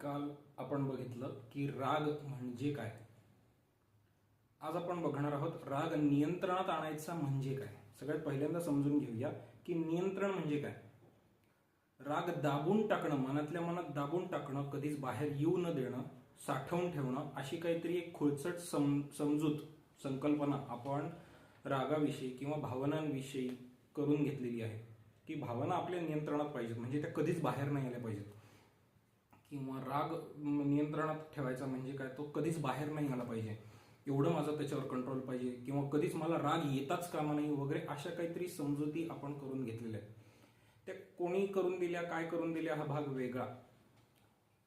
काल आपण बघितलं की राग म्हणजे काय? आज आपण बघणार आहोत राग नियंत्रणात आणायचा म्हणजे काय? सगळ्यात पहिल्यांदा समजून घेऊया की नियंत्रण म्हणजे काय? राग दाबून टाकणं मनातल्या मनात दाबून टाकणं कधीच बाहेर येऊ न देणं साठवून ठेवणं अशी काहीतरी एक खुळचट सम समजूत संकल्पना आपण रागाविषयी किंवा भावनांविषयी करून घेतलेली आहे. की भावना आपल्या नियंत्रणात पाहिजेत म्हणजे त्या कधीच बाहेर नाही आल्या पाहिजेत. किंवा राग नियंत्रणात ठेवायचा म्हणजे काय? तो कधीच बाहेर नाही आला पाहिजे. एवढं माझं त्याच्यावर कंट्रोल पाहिजे. किंवा कधीच मला राग येताच कामा नाही वगैरे अशा काहीतरी समजुती आपण करून घेतलेल्या आहेत. त्या कोणी करून दिल्या काय करून दिल्या हा भाग वेगळा.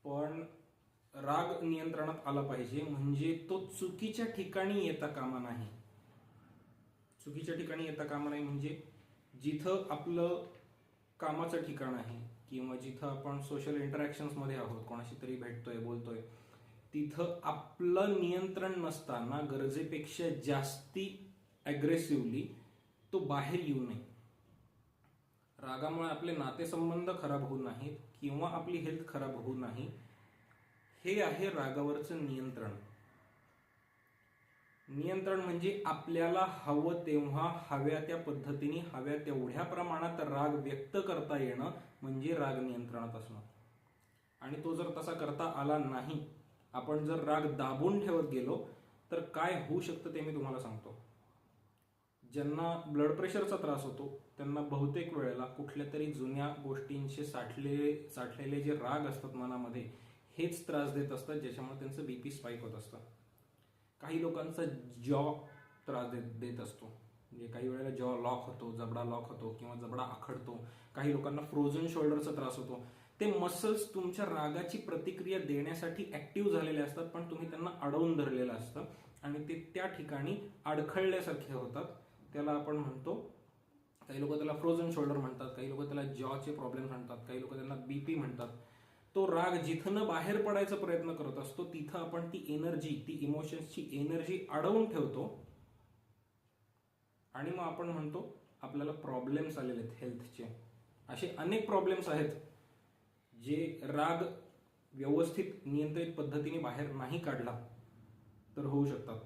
पण राग नियंत्रणात आला पाहिजे म्हणजे तो चुकीच्या ठिकाणी येता कामा नाही. चुकीच्या ठिकाणी येता कामा नाही म्हणजे जिथं आपलं कामाचं ठिकाण आहे किंवा जिथं आपण सोशल इंटरॅक्शन्समध्ये आहोत कोणाशी तरी भेटतोय बोलतोय तिथं आपलं नियंत्रण नसताना गरजेपेक्षा जास्ती ॲग्रेसिव्हली तो बाहेर येऊ नये. रागामुळे आपले नातेसंबंध खराब होऊ नाहीत किंवा आपली हेल्थ खराब होऊ नाही हे आहे रागावरचं नियंत्रण. नियंत्रण म्हणजे आपल्याला हवं तेव्हा हव्या त्या पद्धतीने हव्या तेवढ्या प्रमाणात राग व्यक्त करता येणं म्हणजे राग नियंत्रणात असणं. आणि तो जर तसा करता आला नाही आपण जर राग दाबून ठेवत गेलो तर काय होऊ शकतं ते मी तुम्हाला सांगतो. ज्यांना ब्लड प्रेशरचा त्रास होतो त्यांना बहुतेक वेळेला कुठल्या तरी जुन्या गोष्टींचे साठलेले साठलेले जे राग असतात मनामध्ये हेच त्रास देत असतात ज्याच्यामुळे त्यांचं बीपी स्पाईक होत असतं. काही लोकांचा जॉ त्रास देत देत असतो. म्हणजे काही वेळेला जॉ लॉक होतो जबडा लॉक होतो किंवा जबडा आखडतो. काही लोकांना फ्रोझन शोल्डरचा त्रास होतो. ते मसल्स तुमच्या रागाची प्रतिक्रिया देण्यासाठी ऍक्टिव्ह झालेले असतात पण तुम्ही त्यांना अडवून धरलेलं असतं आणि ते त्या ठिकाणी अडखळल्यासारखे होतात. त्याला आपण म्हणतो काही लोक त्याला फ्रोझन शोल्डर म्हणतात काही लोक त्याला जॉचे प्रॉब्लेम म्हणतात काही लोक त्यांना बीपी म्हणतात. तो राग जिथनं बाहेर पडायचा प्रयत्न करत असतो तिथं आपण ती एनर्जी ती इमोशन्सची एनर्जी अडवून ठेवतो. आणि मग आपण म्हणतो आपल्याला प्रॉब्लेम्स आलेले आहेत हेल्थचे असे अनेक प्रॉब्लेम्स आहेत जे राग व्यवस्थित नियंत्रित पद्धतीने बाहेर नाही काढला तर होऊ शकतात.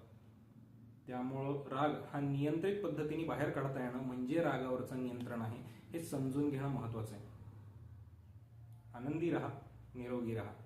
त्यामुळं राग हा नियंत्रित पद्धतीने बाहेर काढता येणं म्हणजे रागावरचं नियंत्रण आहे हे समजून घेणं महत्वाचं आहे. आनंदी रहा. निरोगी राहा